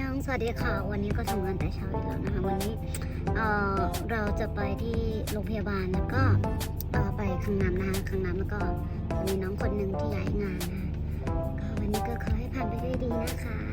ยองสวัสดีค่ะ วันนี้ก็ทำงานแต่เช้าอีกแล้วนะคะ วันนี้เออเราจะไปที่โรงพยาบาลแล้วก็เออไปคังน้ำนะคะคังน้ำแล้วก็มีน้องคนหนึ่งที่ย้ายงานนะคะก็วันนี้ก็ขอให้ผ่านไปด้วยดีนะคะ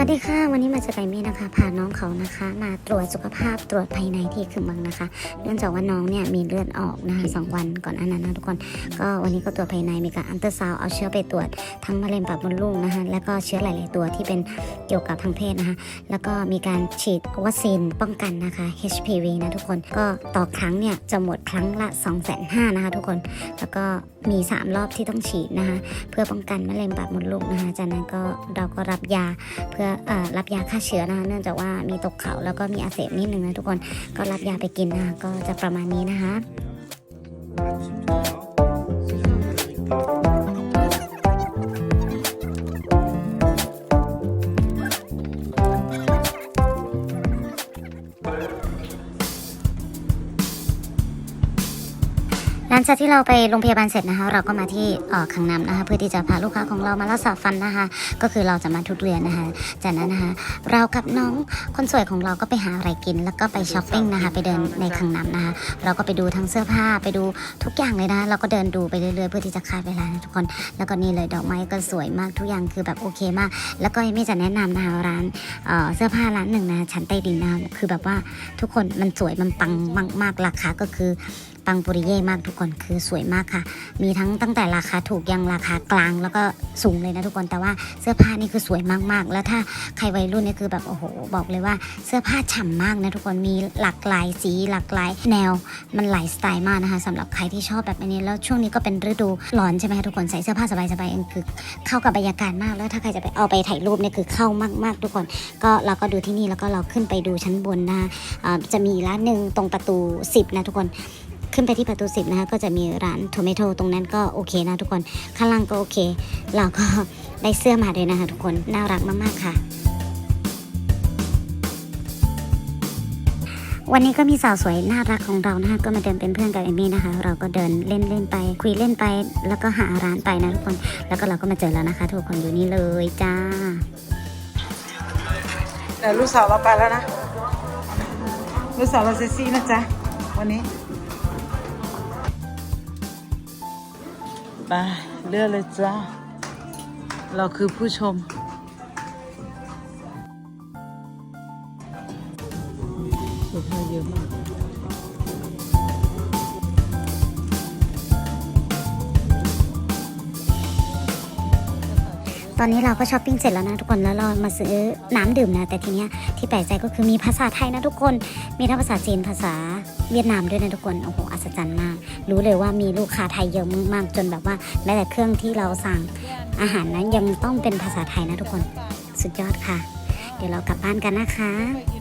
วัสดีค่ะ วันนี้มาจากไก่เมฆนะคะพาน้องเขานะคะ มาตรวจสุขภาพตรวจภายในที่คือมืองนะคะ เนื่องจากว่าน้องเนี่ยมีเลือดออกนะคะสองวันก่อนอันนั้นนะทุกคน ก็วันนี้ก็ตรวจภายในมีการอันเตอร์ซาวเอาเชื้อไปตรวจทั้งมะเร็งปากมดลูกนะคะแล้วก็เชื้อหลาย ๆ ตัวที่เป็นเกี่ยวกับทางเพศนะคะ แล้วก็มีการฉีดวัคซีนป้องกันนะคะ HPV นะทุกคนก็ต่อครั้งเนี่ยจะหมดครั้งละ2 5 0 0 0นะคะทุกคนแล้วก็มี 3 รอบที่ต้องฉีดนะคะเพื่อป้องกันมะเร็งปากมดลูกนะคะจากนั้นก็เราก็รับยาเพื่อออรับยาฆ่าเชื้อนะคะเนื่องจากว่ามีตกเขาแล้วก็มีอาเสบนิดนึงนะทุกคนก็รับยาไปกินนะคะก็จะประมาณนี้นะคะ หลังจากที่เราไปโรงพยาบาลเสร็จนะคะ เราก็มาที่ออขังน้ำนะคะ เพื่อที่จะพาลูกค้าของเรามารักษาฟันนะคะ ก็คือเราจะมาทุกเดือนนะคะ จากนั้นนะคะ เรากับน้องคนสวยของเราก็ไปหาอะไรกิน แล้วก็ไปช้อปปิ้งนะคะ ไปเดินในขังน้ำนะคะ เราก็ไปดูทั้งเสื้อผ้าไปดูทุกอย่างเลยนะเราก็เดินดูไปเรื่อยๆเพื่อที่จะคาดเวลาทุกคน แล้วก็นี่เลยดอกไม้ก็สวยมากทุกอย่างคือแบบโอเคมาก แล้วก็ไม่จะแนะนำนะคะร้านเอ่อเสื้อผ้าร้านหนึ่งนะชั้นใต้ดินนะคะคือแบบว่าทุกคนมันสวยมันปังมากๆราคาก็คือปังปุริเย่มากทุกคนคือสวยมากค่ะ มีทั้งตั้งแต่ราคาถูกยังราคากลางแล้วก็สูงเลยนะทุกคน แต่ว่าเสื้อผ้านี่คือสวยมากๆ แล้วถ้าใครวัยรุ่นนี่คือแบบโอ้โห บอกเลยว่าเสื้อผ้าฉ่ำมากนะทุกคน มีหลากหลายสีหลากหลายแนว มันหลายสไตล์มากนะคะสำหรับใครที่ชอบแบบนี้ แล้วช่วงนี้ก็เป็นฤดูร้อนใช่ไหมคะทุกคน ใส่เสื้อผ้าสบายๆคือเข้ากับบรรยากาศมาก แล้วถ้าใครจะไปเอาไปถ่ายรูปเนี่ยคือเข้ามาก ๆ ทุกคน ก็เราก็ดูที่นี่แล้วก็เราขึ้นไปดูชั้นบนนะคะจะมีร้านหนึ่งตรงประตู 10 นะทุกคน ขึ้นไปที่ประตูสิบนะคะก็จะมีร้านโทเมโตตรงนั้นก็โอเคนะทุกคนข้างล่างก็โอเค เราก็ได้เสื้อมาด้วยนะคะทุกคนน่ารักมากๆค่ะวันนี้ก็มีสาวสวยน่ารักของเรานะคะก็มาเดินเป็นเพื่อนกับเอมี่นะคะ เราก็เดินเล่นเล่นไป คุยเล่นไป แล้วก็หาร้านไปนะทุกคน แล้วก็เราก็มาเจอแล้วนะคะ ทุกคนอยู่นี่เลยจ้าเดี๋ยวลูกสาวเราไปแล้วนะลูกสาวเราเซซี่นะจ๊ะวันนี้ ไปเลือกเลยจ้า เราคือผู้ชมเยอะมาก ตอนนี้เราก็ช้อปปิ้งเสร็จแล้วนะทุกคนแล้วเรามาซื้อน้ำดื่มนะแต่ทีเนี้ยที่แปลกใจก็คือมีภาษาไทยนะทุกคนมีทั้งภาษาจีนภาษาเวียดนามด้วยนะทุกคนโอ้โหอัศจรรย์มาก รู้เลยว่ามีลูกค้าไทยเยอะมากๆจนแบบว่าแม้แต่เครื่องที่เราสั่งอาหารนั้นยังต้องเป็นภาษาไทยนะทุกคน สุดยอดค่ะ เดี๋ยวเรากลับบ้านกันนะคะ